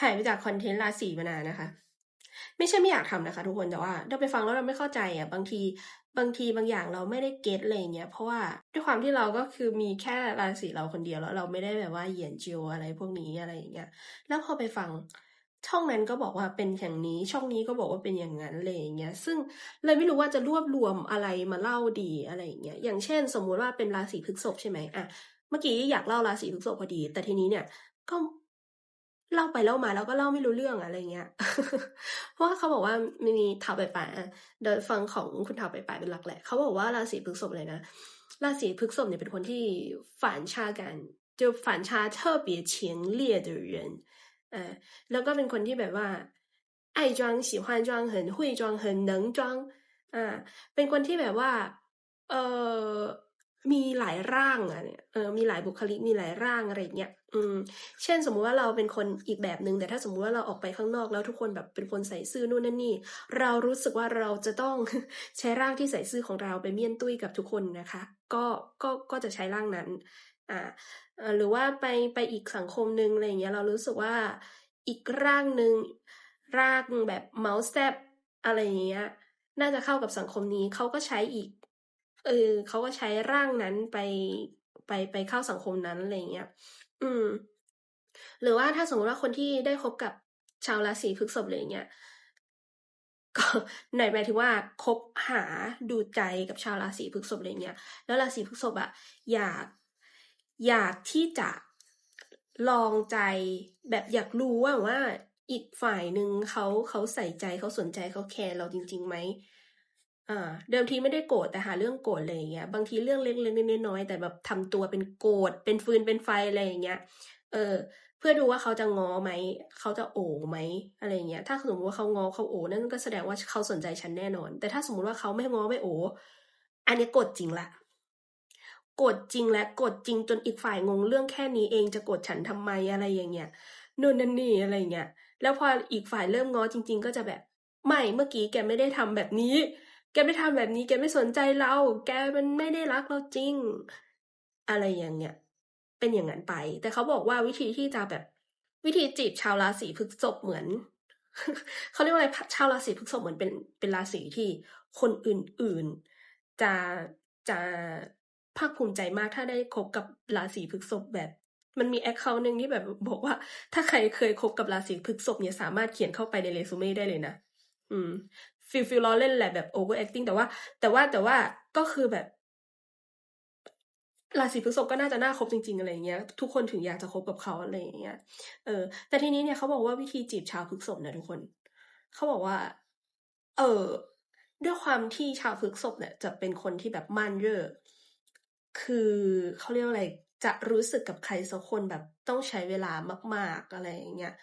หายไปจากคอนเทนต์ราศีมานานนะคะ ไม่ใช่ไม่อยากทำนะคะ ทุกคนแต่ว่าเราไปฟังแล้วเราไม่เข้าใจอะบางทีบางทีบางอย่างเราไม่ได้เก็ตอะไรเงี้ยเพราะว่าด้วยความที่เราก็คือมีแค่ราศีเราคนเดียวแล้วเราไม่ได้แบบว่าเหยียนจิวอะไรพวกนี้อะไรอย่างเงี้ยแล้วพอไปฟังช่องนั้นก็บอกว่าเป็นอย่างนี้ ช่องนี้ก็บอกว่าเป็นอย่างนั้นเลยอย่างเงี้ย ซึ่งเลยไม่รู้ว่าจะรวบรวมอะไรมาเล่าดีอะไรอย่างเงี้ย อย่างเช่น สมมุติว่าเป็นราศีพฤษภใช่ไหมอะ เมื่อกี้อยากเล่าราศีพฤษภพอดี แต่ทีนี้เนี่ย ก็ เล่าไปเล่ามาแล้วก็เล่าไม่รู้เรื่องอะไรเงี้ย เพราะว่าเขาบอกว่ามีถาไปป่าเดินฟังของคุณถาไปป่าเป็นหลักแหละ เขาบอกว่าราศีพฤษภเลยนะ ราศีพฤษภเนี่ยเป็นคนที่反差感就反差特别强烈的人เออแล้วก็เป็นคนที่แบบว่า爱装喜欢装很会装很能装อ่าเป็นคนที่แบบว่า เออ มีหลายร่างอะเนี่ยเออมีหลายบุคลิกมีหลายร่างอะไรเงี้ยอืมเช่นสมมุติว่าเราเป็นคนอีกแบบหนึ่งแต่ถ้าสมมุติว่าเราออกไปข้างนอกแล้วทุกคนแบบเป็นคนใส่ซื่อนู่นนั่นนี่ เรารู้สึกว่าเราจะต้องใช้ร่างที่ใส่ซื่อของเราไปเมี่ยนตุ้ยกับทุกคนนะคะ ก็ก็ก็จะใช้ร่างนั้นอ่าหรือว่าไปไปอีกสังคมหนึ่งอะไรเงี้ยเรารู้สึกว่าอีกร่างหนึ่งร่างแบบเมาส์แซบอะไรเงี้ยน่าจะเข้ากับสังคมนี้เขาก็ใช้อีก เออเขาก็ใช้ร่างนั้นไปไปไปเข้าสังคมนั้นอะไรเงี้ย อืม หรือว่าถ้าสมมติว่าคนที่ได้คบกับชาวราศีพฤษภเลยเงี้ยก็ไหนหมายถึงว่าคบหาดูใจกับชาวราศีพฤษภอะไรเงี้ยแล้วราศีพฤษภอะอยากอยากที่จะลองใจแบบอยากรู้ว่าว่าอีกฝ่ายหนึ่งเขาเขาใส่ใจเขาสนใจเขาแคร์เราจริงๆไหม อ่าเดิมทีไม่ได้โกรธแต่หาเรื่องโกรธอะไรอย่างเงี้ยบางทีเรื่องเล็กๆน้อยๆแต่แบบทำตัวเป็นโกรธเป็นฟืนเป็นไฟอะไรอย่างเงี้ย เออ เพื่อดูว่าเขาจะงอไหมเขาจะโอไหมอะไรเงี้ยถ้าสมมติว่าเขางอเขาโอนั่นก็แสดงว่าเขาสนใจฉันแน่นอน แต่ถ้าสมมติว่าเขาไม่งอไม่โออันนี้โกรธจริงละโกรธจริงและโกรธจริงจนอีกฝ่ายงงเรื่องแค่นี้เองจะโกรธฉันทำไมอะไรอย่างเงี้ยนู่นนั่นนี่อะไรเงี้ยแล้วพออีกฝ่ายเริ่มงอจริง ๆ ก็จะแบบไม่เมื่อกี้แกไม่ได้ทำแบบนี้ แกไม่ทำแบบนี้ แกไม่สนใจเรา แกมันไม่ได้รักเราจริง อะไรอย่างเงี้ย เป็นอย่างนั้นไป แต่เขาบอกว่าวิธีที่จะแบบวิธีจีบชาวราศีพฤษภเหมือนเขาเรียกว่าอะไรชาวราศีพฤษภเหมือนเป็นเป็นราศีที่คนอื่นๆ จะจะภาคภูมิใจมากถ้าได้คบกับราศีพฤษภแบบ มันมีแอคเคาท์หนึ่งที่แบบบอกว่า ถ้าใครเคยคบกับราศีพฤษภเนี่ยสามารถเขียนเข้าไปในเรซูเม่ได้เลยนะ อืมฟิลฟิลล้อเล่นแหละแบบ over acting แต่ว่า แต่ว่าแต่ว่าก็คือแบบราศีพฤษภก็น่าจะน่าคบจริง ๆ อะไรเงี้ย ทุกคนถึงอยากจะคบกับเขาอะไรอย่างเงี้ยเออ แต่ทีนี้เนี่ยเขาบอกว่าวิธีจีบชาวพฤษภเนี่ยทุกคน เขาบอกว่า เออด้วยความที่ชาวพฤษภเนี่ย จะเป็นคนที่แบบมั่นเย่อคือเขาเรียกว่าอะไรจะรู้สึกกับใครสักคนแบบต้องใช้เวลามาก ๆอะไรอย่างเงี้ย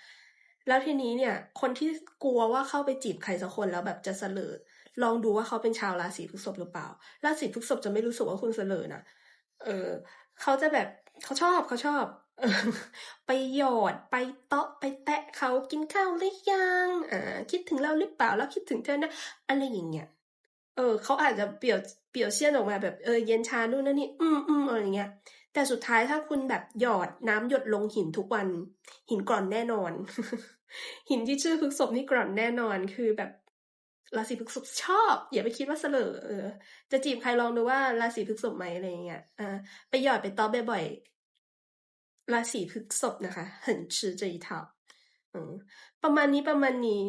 แล้วทีนี้เนี่ย คนที่กลัวว่าเข้าไปจีบใครสักคนแล้วแบบจะเสลอลองดูว่าเขาเป็นชาวราศีพฤษภหรือเปล่า ราศีพฤษภจะไม่รู้สึกว่าคุณเสลอนะเออ เขาจะแบบเขาชอบเขาชอบไปหยอดไปเตาะไปแตะเขากินข้าวหรือยังอ่าคิดถึงเราหรือเปล่าแล้วคิดถึงเธอนะอะไรอย่างเงี้ยเออเขาอาจจะเปี่ยวเปี่ยวเชี่ยนออกมาแบบเออเย็นชานู่นนั่นนี่อืมอืมอะไรเงี้ย แต่สุดท้ายถ้าคุณแบบหยอดน้ำหยดลงหินทุกวัน หินกร่อนแน่นอน หินที่ชื่อพฤกษพนี่กร่อนแน่นอนคือแบบราศีพฤกษพชอบ อย่าไปคิดว่าเสลอเออ จะจีบใครลองดูว่าราศีพฤกษพไหมอะไรเงี้ยอ่าไปหยอดไปต๊อบบ่อยๆราศีพฤกษพนะคะ เห็นชื่อจะอีประมาณนี้ประมาณนี้